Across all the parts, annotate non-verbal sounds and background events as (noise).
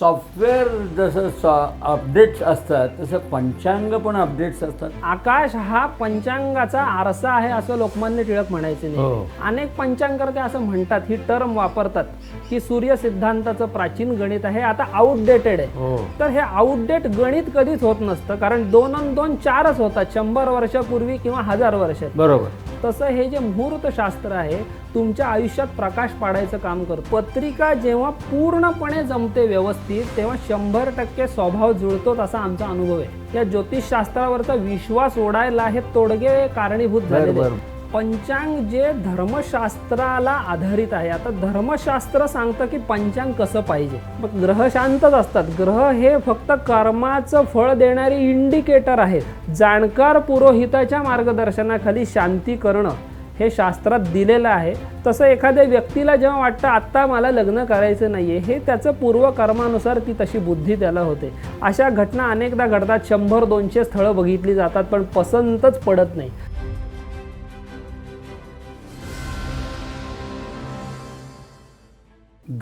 Software जसं updates असतात तसं पंचांग पण अपडेट्स असतात. आकाश हा पंचांगाचा आरसा आहे असं लोकमान्य टिळक म्हणायचे हो. नाही अनेक पंचांगकर्ते असं म्हणतात ही टर्म वापरतात की सूर्य सिद्धांताचं प्राचीन गणित आहे आता आउटडेटेड आहे. हो. तर हे आउटडेट गणित कधीच होत नसतं कारण दोन दोन चारच होतात शंभर वर्षापूर्वी किंवा हजार वर्ष बरोबर. तसं हे जे मुहूर्त शास्त्र आहे तुमच्या आयुष्यात प्रकाश पाडायचं काम करतं पत्रिका जेव्हा पूर्णपणे जमते व्यवस्थित तेव्हा शंभर टक्के स्वभाव जुळतोच असा आमचा अनुभव आहे या ज्योतिषशास्त्रावरचा विश्वास ओढायला हे तोडगे कारणीभूत. आहेत. पंचांग जे धर्मशास्त्राला आधारित आहे. आता धर्मशास्त्र सांगतं की पंचांग कसं पाहिजे? मग ग्रह शांतच असतात. ग्रह हे फक्त कर्माचं फळ देणारी इंडिकेटर आहेत. जाणकार पुरोहिताच्या मार्गदर्शनाखाली शांती करणं हे शास्त्रात दिलेलं आहे. तसं एखाद्या व्यक्तीला जेव्हा वाटतं आत्ता मला लग्न करायचं नाही आहे हे त्याचं पूर्वकर्मानुसार ती तशी बुद्धी त्याला होते. अशा घटना अनेकदा घडतात. शंभर दोनशे स्थळं बघितली जातात पण पसंतच पडत नाही.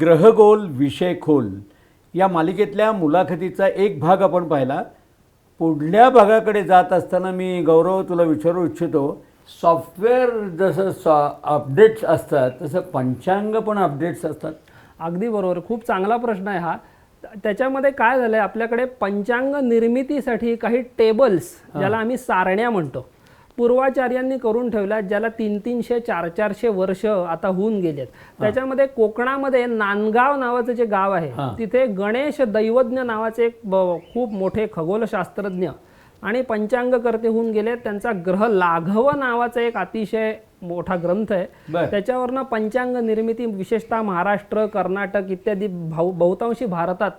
ग्रहगोल विषय खोल या मालिकेतल्या मुलाखतीचा एक भाग आपण पाहिला. पुढल्या भागाकडे जात असताना मी गौरव तुला विचारू इच्छितो. सॉफ्टवेअर जसं सॉ अपडेट्स असतात तसं पंचांग पण अपडेट्स असतात. अगदी बरोबर खूप चांगला प्रश्न आहे हा. त्याच्यामध्ये काय झालंय आपल्याकडे पंचांग निर्मितीसाठी काही टेबल्स ज्याला आम्ही सारण्या म्हणतो. पूर्वाचार्यांनी करून ठेवल्या ज्याला तीन तीनशे चार चारशे वर्ष आता होऊन गेलेत त्याच्यामध्ये कोकणामध्ये नांदगाव नावाचं जे गाव आहे. तिथे गणेश दैवज्ञ नावाचे एक खूप मोठे खगोलशास्त्रज्ञ आणि पंचांगकर्ते होऊन गेले त्यांचा ग्रह लाघव नावाचा एक अतिशय मोठा ग्रंथ आहे. त्याच्यावरनं पंचांग निर्मिती विशेषतः महाराष्ट्र कर्नाटक इत्यादी भाऊ बहुतांशी भारतात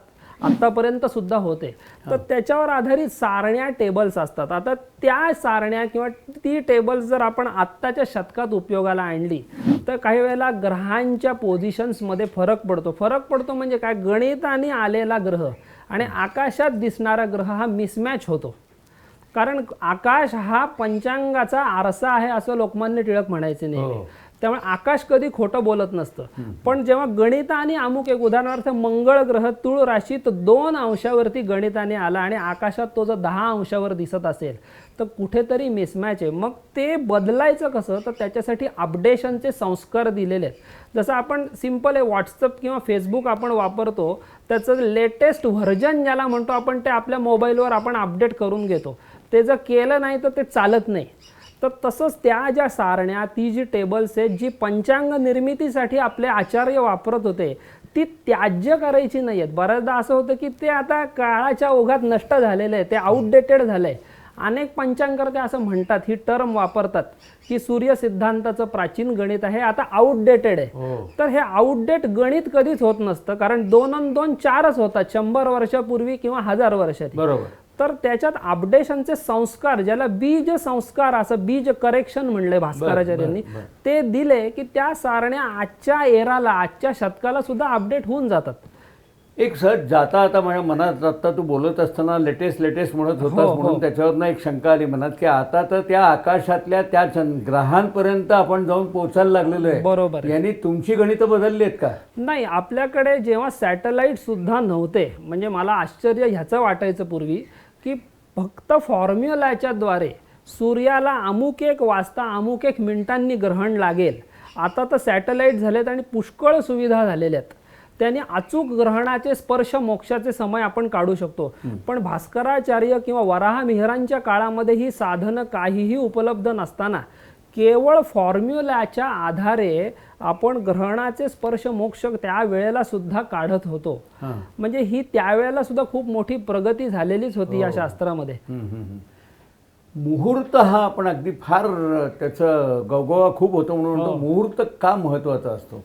आतापर्यंत सुद्धा होते. तर त्याच्यावर आधारित सारण्या टेबल्स असतात. आता त्या सारण्या किंवा ती टेबल्स जर आपण आत्ताच्या शतकात उपयोगाला आणली तर काही वेळेला ग्रहांच्या पोझिशन्समध्ये फरक पडतो. फरक पडतो म्हणजे काय? गणिताने आलेला ग्रह. आणि आकाशात दिसणारा ग्रह हा मिसमॅच होतो. कारण आकाश हा पंचांगाचा आरसा आहे असं लोकमान्य टिळक म्हणायचे हो. नाही त्यामुळे आकाश कधी खोटं बोलत नसतं. पण जेव्हा गणिताने अमुक एक उदाहरणार्थ मंगळ ग्रह तुळ राशीत दोन अंशावरती गणिताने आला आणि आकाशात तो जर दहा अंशावर दिसत असेल तर कुठेतरी मिसमॅच आहे. मग ते बदलायचं कसं? तर त्याच्यासाठी अपडेशनचे संस्कार दिलेले आहेत. जसं आपण सिंपल आहे व्हॉट्सअप किंवा फेसबुक आपण वापरतो त्याचं लेटेस्ट व्हर्जन ज्याला म्हणतो आपण ते आपल्या मोबाईलवर आपण अपडेट करून घेतो. ते जर केलं नाही तर ते चालत नाही. तर तसंच त्या ज्या सारण्या ती जी टेबल्स आहेत जी पंचांग निर्मितीसाठी आपले आचार्य वापरत होते ती त्याज्य करायची नाही आहेत. बऱ्याचदा असं होतं की ते आता काळाच्या ओघात नष्ट झालेलं आहे ते आउटडेटेड झालं आहे अनेक पंचांगकर्ते असं म्हणतात ही टर्म वापरतात की सूर्य सिद्धांताचं प्राचीन गणित आहे आता आउटडेटेड आहे. हो. तर हे आउटडेट गणित कधीच होत नसतं कारण दोन अन दोन चारच होतात शंभर वर्षापूर्वी किंवा हजार वर्षात बरोबर. तर त्याच्यात अपडेशनचे संस्कार ज्याला बीज संस्कार असं बीज करेक्शन म्हणलंय भास्कराचार्यांनी. ते दिले की त्या सारण्या आजच्या एराला आजच्या शतकाला सुद्धा अपडेट होऊन जातात एक सहज जाता आता माझ्या मनात आता तू बोलत असताना लेटेस्ट लेटेस्ट म्हणत होतास हो, हो. म्हणून त्याच्यावरनं एक शंका आली मनात की आता तर त्या आकाशातल्या त्या ग्रहांपर्यंत आपण जाऊन पोहोचायला लागलेलो आहे बरोबर. यांनी तुमची गणितं बदलली आहेत का नाही आपल्याकडे जेव्हा सॅटेलाईट सुद्धा नव्हते म्हणजे मला आश्चर्य ह्याचं वाटायचं पूर्वी की फक्त फॉर्म्युलाच्या द्वारे सूर्याला अमुक एक वाजता अमुक एक मिनिटांनी ग्रहण लागेल. आता तर सॅटेलाईट झालेत आणि पुष्कळ सुविधा झालेल्या आहेत. त्याने अचूक ग्रहणाचे स्पर्श मोक्षाचे समय आपण काढू शकतो. पण भास्कराचार्य किंवा वराह मिहरांच्या काळामध्ये ही साधनं काहीही उपलब्ध नसताना केवळ फॉर्म्युलाच्या आधारे आपण ग्रहणाचे स्पर्श मोक्ष त्या वेळेला सुद्धा काढत होतो. हां. म्हणजे ही त्यावेळेला सुद्धा खूप मोठी प्रगती झालेलीच होती या शास्त्रामध्ये. हम्म, हम्म. मुहूर्त हा आपण अगदी फार त्याचं गवगवा खूप होतो म्हणून म्हणतो मुहूर्त का महत्त्वाचा असतो?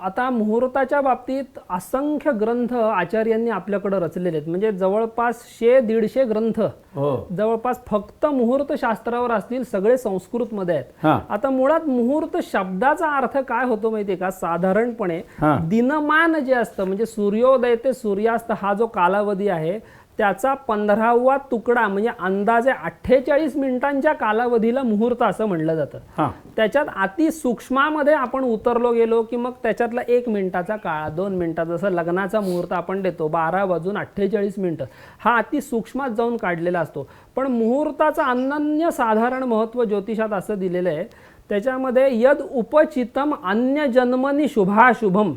आता मुहूर्ताच्या बाबतीत असंख्य ग्रंथ आचार्यांनी आपल्याकडे रचलेले आहेत. म्हणजे जवळपास शे दीडशे ग्रंथ हो. जवळपास फक्त मुहूर्त शास्त्रावर असतील सगळे संस्कृतमध्ये आहेत. हां. आता मुळात मुहूर्त शब्दाचा अर्थ काय होतो माहितीये का? साधारणपणे. दिनमान जे असतं म्हणजे सूर्योदय ते सूर्यास्त हा जो कालावधी आहे त्याचा पंधरावा तुकडा म्हणजे अंदाजे अठ्ठेचाळीस मिनिटांच्या कालावधीला मुहूर्त असं म्हणलं जातं. हां. त्याच्यात अति सूक्ष्मामध्ये आपण उतरलो गेलो की मग त्याच्यातला एक मिनिटाचा काळ दोन मिनिटाचा जसं लग्नाचा मुहूर्त आपण देतो बारा वाजून अठ्ठेचाळीस मिनिटं हा अति सूक्ष्मात जाऊन काढलेला असतो. पण मुहूर्ताचं अनन्य साधारण महत्त्व ज्योतिषात असं दिलेलं आहे. त्याच्यामध्ये यद उपचितम अन्य जन्मनी शुभाशुभम.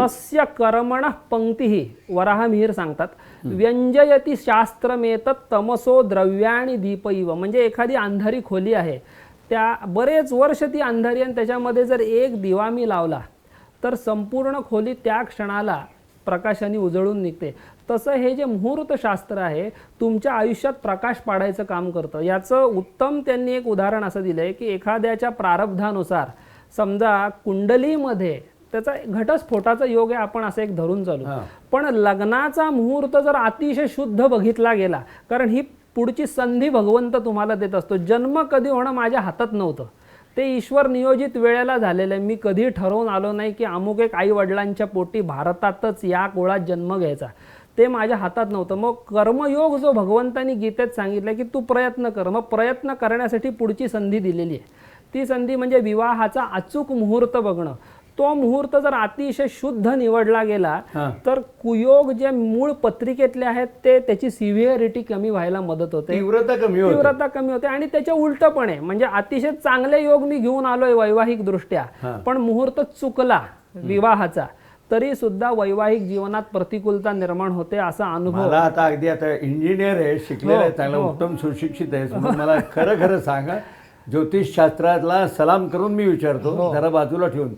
तस्य कर्मण पंक्ती वराह मिहीर सांगतात व्यंजयती शास्त्रमेतत तमसो द्रव्याणी दीपैव. म्हणजे एखादी अंधारी खोली आहे. त्या बरेच वर्ष ती अंधारी आणि त्याच्यामध्ये जर एक दिवा मी लावला तर संपूर्ण खोली त्या क्षणाला प्रकाशाने उजळून निघते. तसं हे जे मुहूर्तशास्त्र आहे तुमच्या आयुष्यात प्रकाश पाडायचं काम करतं. याचं उत्तम त्यांनी एक उदाहरण असं दिलं आहे की एखाद्याच्या प्रारब्धानुसार समजा कुंडलीमध्ये त्याचा घटस्फोटाचा योग आहे आपण असं एक धरून चालू. पण लग्नाचा मुहूर्त जर अतिशय शुद्ध बघितला गेला कारण ही पुढची संधी भगवंत तुम्हाला देत असतो. जन्म कधी होणं माझ्या हातात नव्हतं. ते ईश्वर नियोजित वेळेला झालेलं आहे. मी कधी ठरवून आलो नाही की अमुक एक आई वडिलांच्या पोटी भारतातच या कुळात जन्म घ्यायचा. ते माझ्या हातात नव्हतं. मग कर्मयोग जो भगवंतानी गीतेत सांगितलं की तू प्रयत्न कर. मग प्रयत्न करण्यासाठी पुढची संधी दिलेली आहे. ती संधी म्हणजे विवाहाचा अचूक मुहूर्त बघणं. तो मुहूर्त जर अतिशय शुद्ध निवडला गेला. तर कुयोग जे मूळ पत्रिकेतले आहेत ते त्याची सिव्हिअरिटी कमी व्हायला मदत होते तीव्रता कमी होते तीव्रता कमी होते आणि त्याच्या उलट पण आहे म्हणजे अतिशय चांगले योग मी घेऊन आलोय वैवाहिक दृष्ट्या. पण मुहूर्त चुकला विवाहाचा तरी सुद्धा वैवाहिक जीवनात प्रतिकूलता निर्माण होते असा अनुभव मला आता अगदी आता इंजिनियर आहे शिकलेला आहे हो, चांगला हो. उत्तम सुशिक्षित आहे मला खरं खरं सांगा ज्योतिष शास्त्राला सलाम करून मी विचारतो हो. जरा बाजूला ठेवून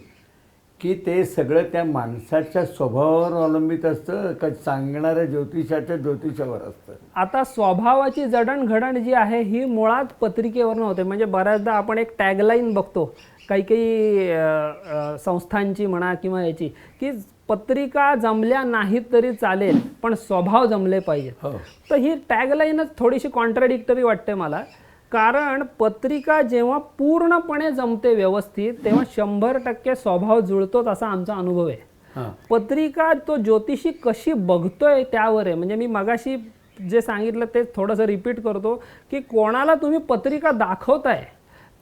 की ते सगळं त्या माणसाच्या स्वभावावर अवलंबित असतं का सांगणाऱ्या ज्योतिषाच्या ज्योतिषावर असतं? आता स्वभावाची जडणघडण जी आहे ही मुळात पत्रिकेवर नव्हते म्हणजे बऱ्याचदा आपण एक टॅगलाईन बघतो. काही काही संस्थांची म्हणा किंवा याची की पत्रिका जमल्या नाहीत तरी चालेल पण स्वभाव जमले पाहिजेत. हो. तर ही टॅगलाईनच थोडीशी कॉन्ट्राडिक्टरी वाटते मला. कारण पत्रिका जेव्हा पूर्णपणे जमते व्यवस्थित तेव्हा शंभर टक्के स्वभाव जुळतोच असा आमचा अनुभव आहे. पत्रिका तो ज्योतिषी कशी बघतोय त्यावर आहे. म्हणजे मी मगाशी जे सांगितलं ते थोडंसं रिपीट करतो की कोणाला तुम्ही पत्रिका दाखवताय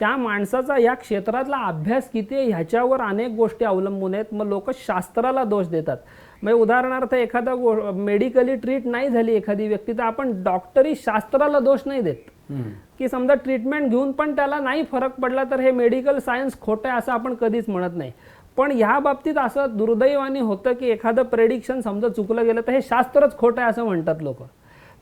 त्या माणसाचा या क्षेत्रातला अभ्यास किती आहे ह्याच्यावर अनेक गोष्टी अवलंबून आहेत. मग लोक शास्त्राला दोष देतात. म्हणजे उदाहरणार्थ एखादा गो मेडिकली ट्रीट नाही झाली एखादी व्यक्ती तर आपण डॉक्टरी शास्त्राला दोष नाही देत. की समजा ट्रीटमेंट घेऊन पण त्याला नाही फरक पडला तर हे मेडिकल सायन्स खोटं आहे असं आपण कधीच म्हणत नाही. पण ह्या बाबतीत असं दुर्दैवाने होतं की एखादं प्रेडिक्शन समजा चुकलं गेलं तर हे शास्त्रच खोटं आहे असं म्हणतात लोक.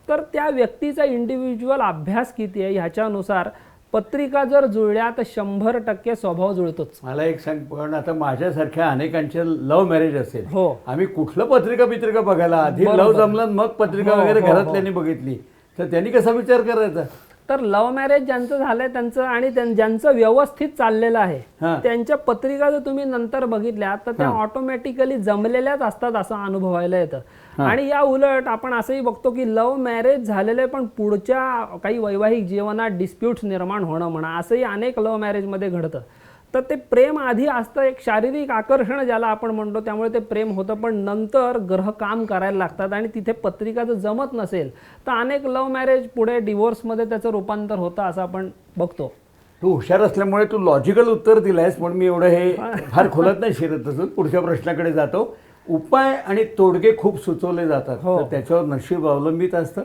तर त्या व्यक्तीचा इंडिव्हिज्युअल अभ्यास किती आहे ह्याच्यानुसार पत्रिका जर जुळल्या तर शंभर टक्के स्वभाव जुळतोच. मला एक सांग पण आता माझ्यासारख्या अनेकांचे लव्ह मॅरेज असेल. हो. आम्ही कुठलं पत्रिका बित्रिका बघायला आधी? लव जमलं मग पत्रिका हो, वगैरे हो, हो. घरातल्यांनी बघितली. तर त्यांनी कसा विचार करायचा? तर लव्ह मॅरेज ज्यांचं झालंय त्यांचं आणि ज्यांचं व्यवस्थित चाललेलं आहे. त्यांच्या पत्रिका जर तुम्ही नंतर बघितल्या तर त्या ऑटोमॅटिकली जमलेल्याच असतात असं अनुभवायला येतं. आणि या उलट आपण असंही बघतो की लव्ह मॅरेज झालेले पण पुढच्या काही वैवाहिक जीवनात डिस्प्यूट्स निर्माण होणं म्हणा असंही अनेक लव्ह मॅरेजमध्ये घडतं. तर ते प्रेम आधी असतं एक शारीरिक आकर्षण ज्याला आपण म्हणतो त्यामुळे ते प्रेम होतं पण नंतर ग्रह काम करायला लागतात आणि तिथे पत्रिका जर जमत नसेल तर अनेक लव्ह मॅरेज पुढे डिवोर्समध्ये त्याचं रूपांतर होतं असं आपण बघतो. तू हुशार असल्यामुळे तू लॉजिकल उत्तर दिलंयस म्हणून मी एवढं हे (laughs) फार खोलत नाही शिरत असून पुढच्या प्रश्नाकडे जातो. उपाय आणि तोडगे खूप सुचवले जातात. हो. त्याच्यावर नशीब अवलंबित असतं.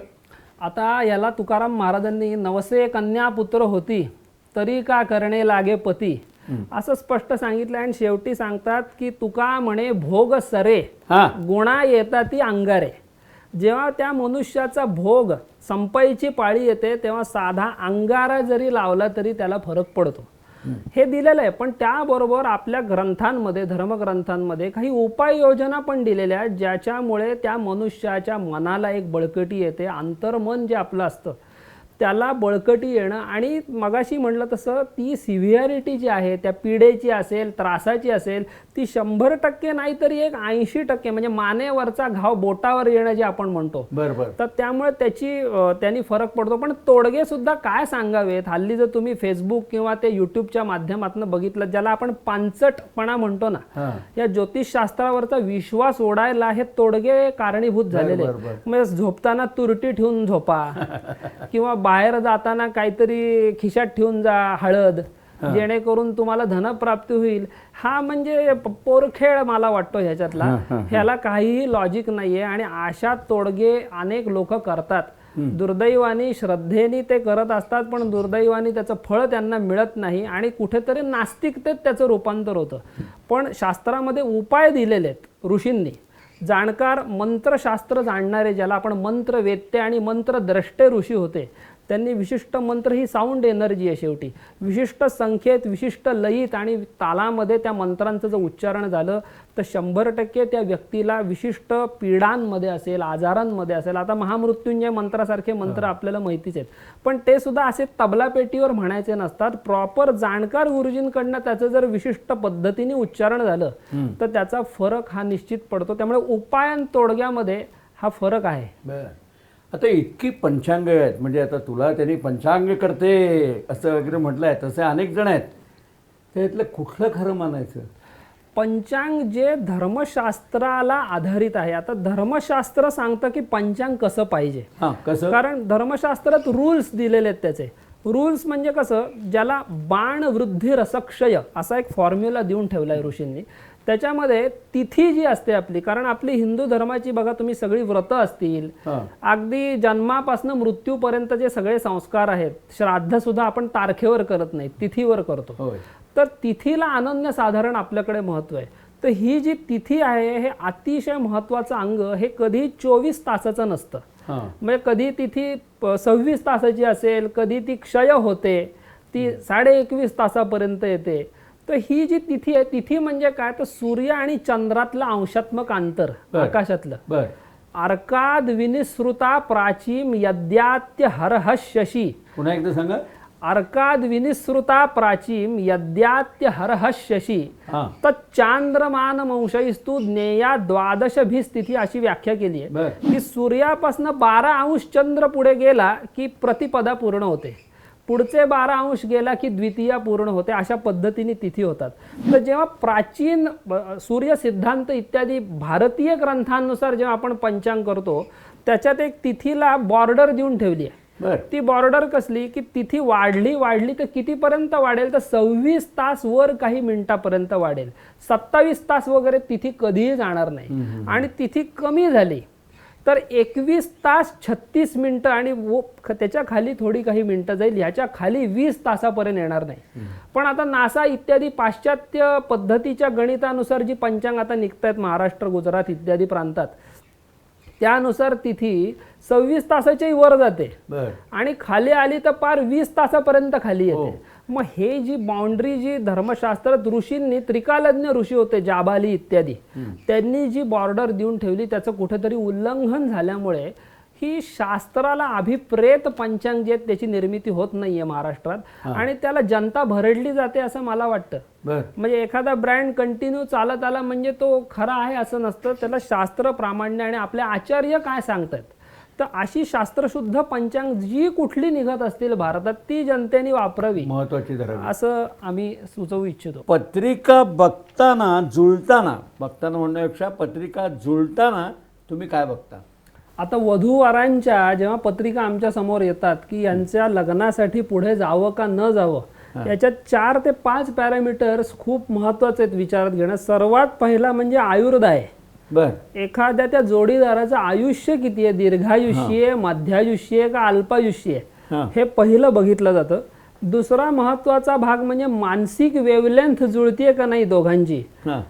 आता याला तुकाराम महाराजांनी नवसे कन्या पुत्र होती तरी का करणे लागे पती? असं स्पष्ट सांगितलं आणि शेवटी सांगतात की तुका म्हणे भोग सरे. गुणा येता ती अंगारे. जेव्हा त्या मनुष्याचा भोग संपायची पाळी येते तेव्हा साधा अंगारा जरी लावला तरी त्याला फरक पडतो. हे दिलेलं आहे पण त्याबरोबर आपल्या ग्रंथांमध्ये धर्मग्रंथांमध्ये काही उपाययोजना पण दिलेल्या आहेत ज्याच्यामुळे त्या मनुष्याच्या मनाला एक बळकटी येते अंतर्मन जे आपलं असतं त्याला बळकटी येणं आणि मगाशी म्हटलं तसं ती सिव्हिअरिटी जी आहे त्या पिडेची असेल त्रासाची असेल ती शंभर टक्के नाही तरी एक ऐंशी टक्के म्हणजे मानेवरचा घाव बोटावर येणं जे आपण म्हणतो. बरं बरं तर त्यामुळे त्याची त्यांनी फरक पडतो. पण तोडगे सुद्धा काय सांगावेत? हल्ली जर तुम्ही फेसबुक किंवा ते युट्यूबच्या माध्यमातून बघितलं ज्याला आपण पानचटपणा म्हणतो ना या ज्योतिषशास्त्रावरचा विश्वास ओढायला हे तोडगे कारणीभूत झालेले. म्हणजे झोपताना तुरटी ठेवून झोपा किंवा (laughs) बाहेर जाताना काहीतरी खिशात ठेवून जा हळद जेणेकरून तुम्हाला धनप्राप्ती होईल. हा म्हणजे पोरखेळ मला वाटतो ह्याच्यातला. ह्याला काहीही लॉजिक नाहीये आणि अशा तोडगे अनेक लोक करतात. दुर्दैवानी श्रद्धेने ते करत असतात पण दुर्दैवानी त्याचं फळ त्यांना मिळत नाही आणि कुठेतरी नास्तिकतेत त्याचं रूपांतर होतं. पण शास्त्रामध्ये उपाय दिलेले आहेत ऋषींनी. जाणकार मंत्रशास्त्र जाणणारे ज्याला आपण मंत्र वेत्ते आणि मंत्रद्रष्टे ऋषी होते त्यांनी विशिष्ट मंत्र ही साऊंड एनर्जी आहे शेवटी. विशिष्ट संख्येत विशिष्ट लयीत आणि तालामध्ये त्या मंत्रांचं जर उच्चारण झालं तर शंभर टक्के त्या व्यक्तीला विशिष्ट पीडांमध्ये असेल आजारांमध्ये असेल आता महामृत्युंजय मंत्रासारखे मंत्र आपल्याला माहितीच आहेत. पण ते सुद्धा असे तबला पेटीवर म्हणायचे नसतात. प्रॉपर जाणकार गुरुजींकडनं त्याचं जर विशिष्ट पद्धतीने उच्चारण झालं तर त्याचा फरक हा निश्चित पडतो. त्यामुळे उपायन तोडग्यामध्ये हा फरक आहे. आता इतकी पंचांग आहेत. म्हणजे आता तुला त्यांनी पंचांग करते असं वगैरे म्हटलं आहे तसे अनेक जण आहेत. त्यातलं कुठलं खरं मानायचं? पंचांग जे धर्मशास्त्राला आधारित आहे. आता धर्मशास्त्र सांगतं की पंचांग कसं पाहिजे. हां कसं? कारण धर्मशास्त्रात रूल्स दिलेले आहेत त्याचे. रूल्स म्हणजे कसं? ज्याला बाण वृद्धी रसक्षय असा एक फॉर्म्युला देऊन ठेवलाय ऋषींनी. त्याच्यामध्ये तिथी जी असते आपली कारण आपली हिंदू धर्माची बघा तुम्ही सगळी व्रतं असतील अगदी जन्मापासून मृत्यूपर्यंत जे सगळे संस्कार आहेत श्राद्ध सुद्धा आपण तारखेवर करत नाही तिथीवर करतो. तर तिथीला अनन्य साधारण आपल्याकडे महत्त्व आहे. तर ही जी तिथी आहे हे अतिशय महत्वाचं अंग हे कधी चोवीस तासाचं नसतं. म्हणजे कधी तिथी सव्वीस तासाची असेल कधी ती क्षय होते ती साडे एकवीस तासापर्यंत येते. तर ही जी तिथी आहे तिथी म्हणजे काय? तर सूर्य आणि चंद्रातलं अंशात्मक अंतर. आकाशातलं. बर. अर्काद विनिसृता प्राचीम यद्यात्य हरह शशी पुन्हा एकदा सांगा. अर्काद विनिसृता प्राचीम यद्यात्य हरह शशी हां चांद्रमानमंशईस्तू ज्ञेया द्वादश स्थिती अशी व्याख्या केली आहे. बर. की सूर्यापासून बारा अंश चंद्र पुढे गेला की प्रतिपदा पूर्ण होते. पुढचे बारा अंश गेला की द्वितीया पूर्ण होते अशा पद्धतीने तिथी होतात. तर जेव्हा प्राचीन सूर्य सिद्धांत इत्यादी भारतीय ग्रंथांनुसार जेव्हा आपण पंचांग करतो त्याच्यात एक तिथीला बॉर्डर देऊन ठेवली आहे. ती बॉर्डर कसली की तिथी वाढली वाढली तर कितीपर्यंत वाढेल? तर सव्वीस तास वर काही मिनिटापर्यंत वाढेल. सत्तावीस तास वगैरे तिथी कधीही जाणार नाही. आणि तिथी कमी झाली तर एकवीस तास छत्तीस मिनिटं आणि वो- त्याच्याखाली थोडी काही मिनिटं जाईल. ह्याच्या खाली वीस तासापर्यंत येणार नाही. पण आता नासा इत्यादी पाश्चात्य पद्धतीच्या गणितानुसार जी पंचांग आता निघतायत महाराष्ट्र गुजरात इत्यादी प्रांतात त्यानुसार तिथी सव्वीस तासाच्याही वर जाते. आणि खाली आली तर पार वीस तासापर्यंत खाली हो. येते मग हे जी बाउंड्री जी धर्मशास्त्रात ऋषींनी त्रिकालज्ञ ऋषी होते जाबाली इत्यादी त्यांनी जी बॉर्डर देऊन ठेवली त्याचं कुठेतरी उल्लंघन झाल्यामुळे ही शास्त्राला अभिप्रेत पंचांग जे आहेत त्याची निर्मिती होत नाहीये महाराष्ट्रात. आणि त्याला जनता भरडली जाते असं मला वाटतं. म्हणजे एखादा ब्रँड कंटिन्यू चालत आला म्हणजे तो खरा आहे असं नसतं. त्याला शास्त्र प्रामाण्य आणि आपले आचार्य काय सांगतात तर अशी शास्त्रशुद्ध पंचांग जी कुठली निघत असतील भारतात ती जनतेने वापरावी. महत्वाची असं आम्ही सुचवू इच्छितो. पत्रिका बघताना जुळताना बघताना म्हणण्यापेक्षा पत्रिका जुळताना तुम्ही काय बघता? आता वधूवरांच्या जेव्हा पत्रिका आमच्यासमोर येतात की यांच्या लग्नासाठी पुढे जावं का न जावं याच्यात चार ते पाच पॅरामीटर्स खूप महत्त्वाचे आहेत विचारात घेणं. सर्वात पहिला म्हणजे आयुर्दाय. बर. एखाद्या त्या जोडीदाराचं आयुष्य किती आहे? दीर्घायुष्य आहे मध्यायुष्य आहे का अल्पायुष्य आहे? हां. हे पहिलं बघितलं जातं. दुसरा महत्त्वाचा भाग म्हणजे मानसिक वेवलेंथ जुळतीये का नाही दोघांची? हां.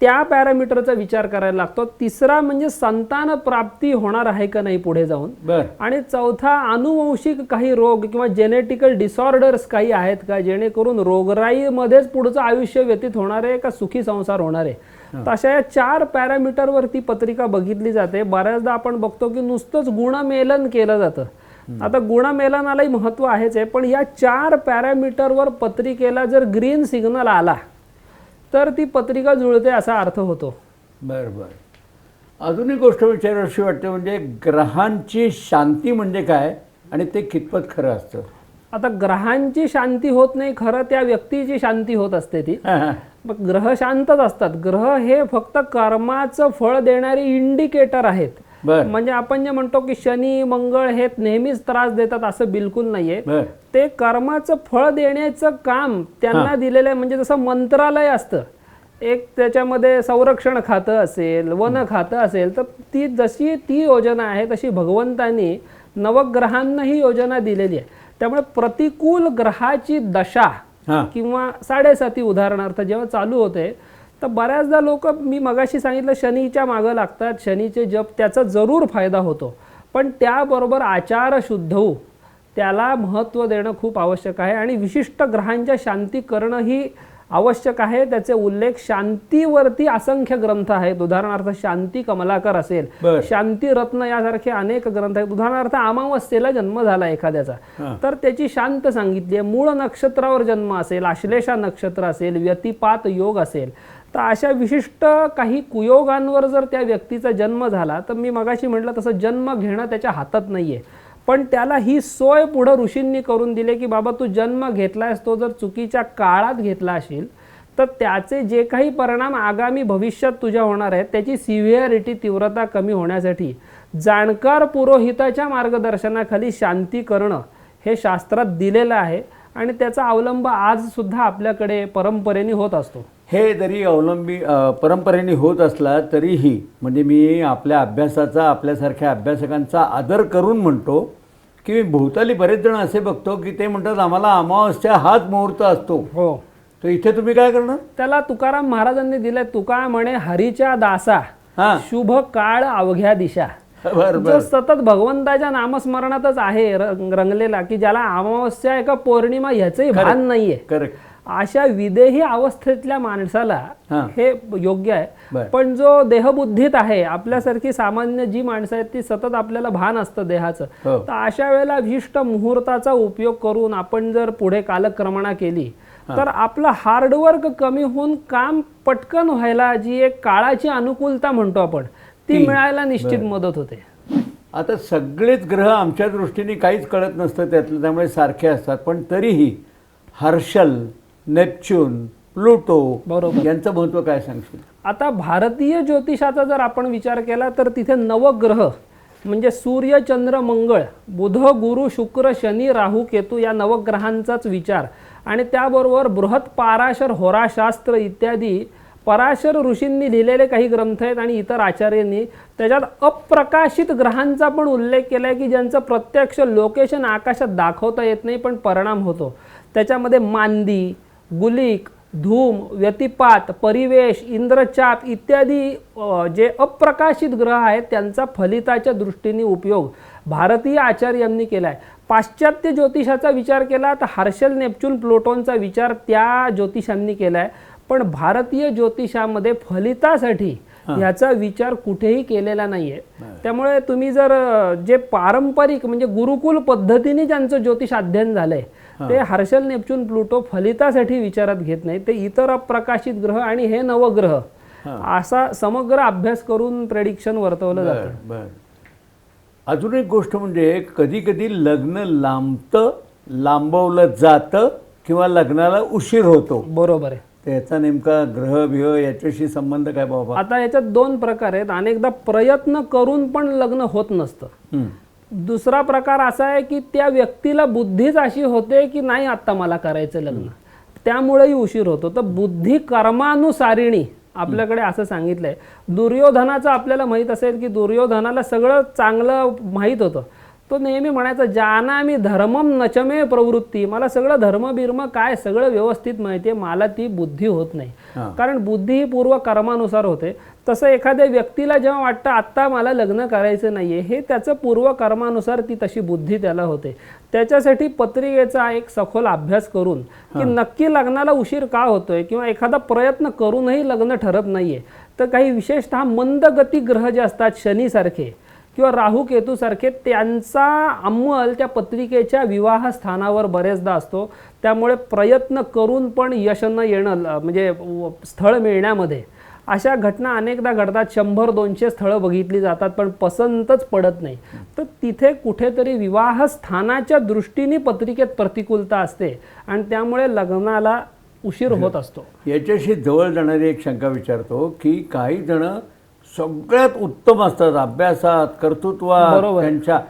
त्या पॅरामीटरचा विचार करायला लागतो. तिसरा म्हणजे संतान प्राप्ती होणार आहे का नाही पुढे जाऊन? बर. आणि चौथा अनुवंशिक काही रोग किंवा जेनेटिकल डिसऑर्डर्स काही आहेत का? जेणेकरून रोगराईमध्येच पुढचं आयुष्य व्यतीत होणार आहे का? सुखी संसार होणार आहे? तर अशा या चार पॅरामीटरवर ती पत्रिका बघितली जाते. बऱ्याचदा आपण बघतो की नुसतंच गुणमेलन केलं जातं. आता गुणमेलनालाही महत्त्व आहेच आहे पण या चार पॅरामीटरवर पत्रिकेला जर ग्रीन सिग्नल आला तर ती पत्रिका जुळते असा अर्थ होतो. बरं बरं. अजून एक गोष्ट विचारावीशी वाटते म्हणजे ग्रहांची शांती म्हणजे काय? आणि ते कितपत खरं असतं? आता ग्रहांची शांती होत नाही खरं त्या व्यक्तीची शांती होत असते ती. ग्रह शांतच असतात. ग्रह हे फक्त कर्माचं फळ देणारे इंडिकेटर आहेत. म्हणजे आपण जे म्हणतो की शनी मंगळ हे नेहमीच त्रास देतात असं बिलकुल नाहीये. ते कर्माचं फळ देण्याचं काम त्यांना दिलेलं आहे. म्हणजे जसं मंत्रालय असतं. एक त्याच्यामध्ये संरक्षण खातं असेल वन खातं असेल तर ती जशी ती योजना आहे तशी भगवंतांनी नवग्रहांना ही योजना दिलेली आहे. त्यामुळे प्रतिकूल ग्रहाची दशा किंवा साडेसाती उदाहरणार्थ जेव्हा चालू होते तर बऱ्याचदा लोक मी मगाशी सांगितलं शनीच्या मागं लागतात शनीचे जप त्याचा जरूर फायदा होतो. पण त्याबरोबर आचार शुद्ध होऊ त्याला महत्त्व देणं खूप आवश्यक आहे. आणि विशिष्ट ग्रहांच्या शांती करणं ही आवश्यक आहे त्याचे उल्लेख शांतीवरती असंख्य ग्रंथ आहेत. उदाहरणार्थ शांती कमलाकर असेल. शांती रत्न यासारखे अनेक ग्रंथ आहेत. उदाहरणार्थ अमावस्येला जन्म झाला एखाद्याचा. तर त्याची शांत सांगितली आहे. मूळ नक्षत्रावर जन्म असेल आश्लेषा नक्षत्र असेल व्यतिपात योग असेल. तर अशा विशिष्ट काही कुयोगांवर जर त्या व्यक्तीचा जन्म झाला तर मी मगाशी म्हटलं तसं जन्म घेणं त्याच्या हातात नाहीये. पण त्याला ही सोय पुढं ऋषींनी करून दिली की बाबा तू जन्म घेतलायस तो जर चुकीच्या काळात घेतला असेल तर त्याचे जे काही परिणाम आगामी भविष्यात तुझ्या होणार आहेत त्याची सिव्हिअरिटी तीव्रता कमी होण्यासाठी जाणकार पुरोहिताच्या मार्गदर्शनाखाली शांती करणं हे शास्त्रात दिलेलं आहे आणि त्याचा अवलंब आजसुद्धा आपल्याकडे परंपरेने होत असतो. हे जरी अवलंबी परंपरेने होत असला तरीही म्हणजे मी आपल्या अभ्यासाचा आपल्यासारख्या अभ्यासकांचा आदर करून म्हणतो की मी भोवताली बरेच जण असे बघतो की ते म्हणतात आम्हाला अमावस्या हाच मुहूर्त असतो. हो. तर इथे तुम्ही काय करणार? त्याला तुकाराम महाराजांनी दिलंय तुका म्हणे हरीच्या दासा हां. शुभ काळ अवघ्या दिशा. बरं जो बरं सतत भगवंताच्या नामस्मरणातच आहे रंग- रंगलेला की ज्याला अमावस्या एका पौर्णिमा ह्याचंही भान नाहीये. करेक्ट अशा विदेही अवस्थेतल्या माणसाला हां. योग्य आहे. पण जो देहबुद्धीत आहे आपल्यासारखी सामान्य जी माणसं आहेत ती सतत आपल्याला भान असतं देहाचं हो. तर अशा वेळेला विशिष्ट मुहूर्ताचा उपयोग करून आपण जर पुढे कालक्रमणा केली तर आपलं हार्डवर्क कमी होऊन काम पटकन व्हायला जी एक काळाची अनुकूलता म्हणतो आपण ती ती. मिळायला निश्चित मदत होते आता सगळेच ग्रह आमच्या दृष्टीने काहीच कळत नसतं त्यातलं त्यामुळे सारखे असतात पण तरीही हर्षल नेपच्यून प्लुटो बरोबर. यांचं महत्त्व काय सांगशील? आता भारतीय ज्योतिषाचा जर आपण विचार केला तर तिथे नवग्रह म्हणजे सूर्य चंद्र मंगळ बुध गुरु शुक्र शनी राहू केतू या नवग्रहांचाच विचार. आणि त्याबरोबर बृहत पाराशर होराशास्त्र इत्यादी पराशर ऋषींनी लिहिलेले काही ग्रंथ आहेत आणि इतर आचार्यांनी त्याच्यात अप्रकाशित ग्रहांचा पण उल्लेख केला आहे की ज्यांचं प्रत्यक्ष लोकेशन आकाशात दाखवता येत नाही पण परिणाम होतो. त्याच्यामध्ये मांदी गुलिक धूम व्यतिपात परिवेश इंद्रचाप इत्यादी जे अप्रकाशित ग्रह आहेत त्यांचा फलिताच्या दृष्टीने उपयोग भारतीय आचार्यांनी केला आहे पाश्चात्य ज्योतिषाचा विचार केला तर हर्षल नेपच्यून प्लुटोनचा विचार त्या ज्योतिषांनी केला आहे पण भारतीय ज्योतिषामध्ये फलितासाठी ह्याचा विचार कुठेही केलेला नाहीये. त्यामुळे तुम्ही जर जे पारंपरिक म्हणजे गुरुकुल पद्धतीने ज्यांचं ज्योतिष अध्ययन झालंय ते हर्षल नेपच्यून प्लुटो फलितासाठी विचारात घेत नाही ते इतर अप्रकाशित ग्रह आणि हे नवग्रह असा समग्र अभ्यास करून प्रेडिक्शन वर्तवलं जातं. अजून एक गोष्ट म्हणजे कधी कधी लग्न लांबतं लांबवलं जातं किंवा लग्नाला उशीर होतो. बरोबर आहे. त्याचा नेमका ग्रह बिह याच्याशी संबंध काय बाबा? आता याच्यात दोन प्रकार आहेत. अनेकदा प्रयत्न करून पण लग्न होत नसतं. दुसरा प्रकार असा आहे की त्या व्यक्तीला बुद्धीच अशी होते की नाही आता मला करायचं लग्न. त्यामुळेही उशीर होतो. तर बुद्धी कर्मानुसारिणी आपल्याकडे असं सांगितलंय. दुर्योधनाचं आपल्याला माहीत असेल की दुर्योधनाला सगळं चांगलं माहीत होतं. तो नेहमी म्हणायचा जाना मी धर्मम नचमे प्रवृत्ती. मला सगळं धर्म बिर्म काय सगळं व्यवस्थित माहिती आहे मला ती बुद्धी होत नाही. कारण बुद्धी ही पूर्व कर्मानुसार होते. तसं एखाद्या व्यक्तीला जेव्हा वाटतं आत्ता मला लग्न करायचं नाहीये हे त्याचं पूर्व कर्मानुसार ती तशी बुद्धी त्याला होते. त्याच्यासाठी पत्रिकेचा एक सखोल अभ्यास करून की नक्की लग्नाला उशीर का होतोय किंवा एखादा प्रयत्न करूनही लग्न ठरत नाहीये. तर काही विशेषतः मंदगती ग्रह जे असतात शनीसारखे किंवा राहू केतू सारखे त्यांचा अंमल त्या पत्रिकेच्या विवाह स्थानावर बरेचदा असतो. त्यामुळे प्रयत्न करून पण यश न येणं म्हणजे स्थळ मिळण्यामध्ये अशा घटना अनेकदा घडतात. शंभर दोनशे स्थळं बघितली जातात पण पसंतच पडत नाही. तर तिथे कुठेतरी विवाह स्थानाच्या दृष्टीने पत्रिकेत प्रतिकूलता असते आणि त्यामुळे लग्नाला उशीर होत असतो. याच्याशी जवळ जाणारी एक शंका विचारतो की काही जण सगळ्यात उत्तम असतात. अभ्यासात कर्तृत्वात. त्यांच्या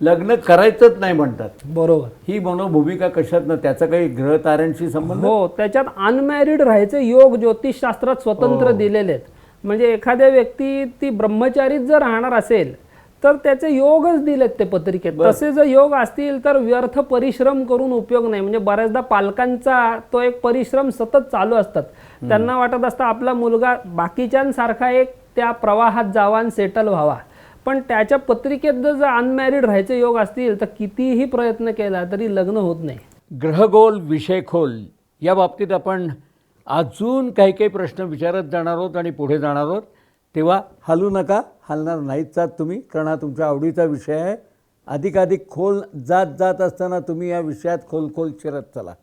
लग्न करायचंच नाही म्हणतात. बरोबर. ही मनोभूमिका कशात ना त्याचा काही ग्रह ताऱ्यांशी संबंध? हो त्याच्यात अनमॅरिड राहायचे योग ज्योतिषशास्त्रात स्वतंत्र दिलेले आहेत. म्हणजे एखाद्या व्यक्ती ती ब्रह्मचारीच जर राहणार असेल तर त्याचे योगच दिलेत ते पत्रिकेत. तसे जर योग असतील तर व्यर्थ परिश्रम करून उपयोग नाही. म्हणजे बऱ्याचदा पालकांचा तो एक परिश्रम सतत चालू असतात. त्यांना वाटत असतं आपला मुलगा बाकीच्यांसारखा एक त्या प्रवाहात जावा आणि सेटल व्हावा. पण त्याच्या पत्रिकेत जर अनमॅरिड राहायचे योग असतील तर कितीही प्रयत्न केला तरी लग्न होत नाही. ग्रहगोल विषयखोल या बाबतीत आपण अजून काही काही प्रश्न विचारत जाणार आहोत आणि पुढे जाणार आहोत. तेव्हा हलू नका हलणार नाहीच जात तुम्ही कारण हा तुमच्या आवडीचा विषय आहे. अधिकाधिक खोल जात जात असताना तुम्ही या विषयात खोल खोल शिरत चला.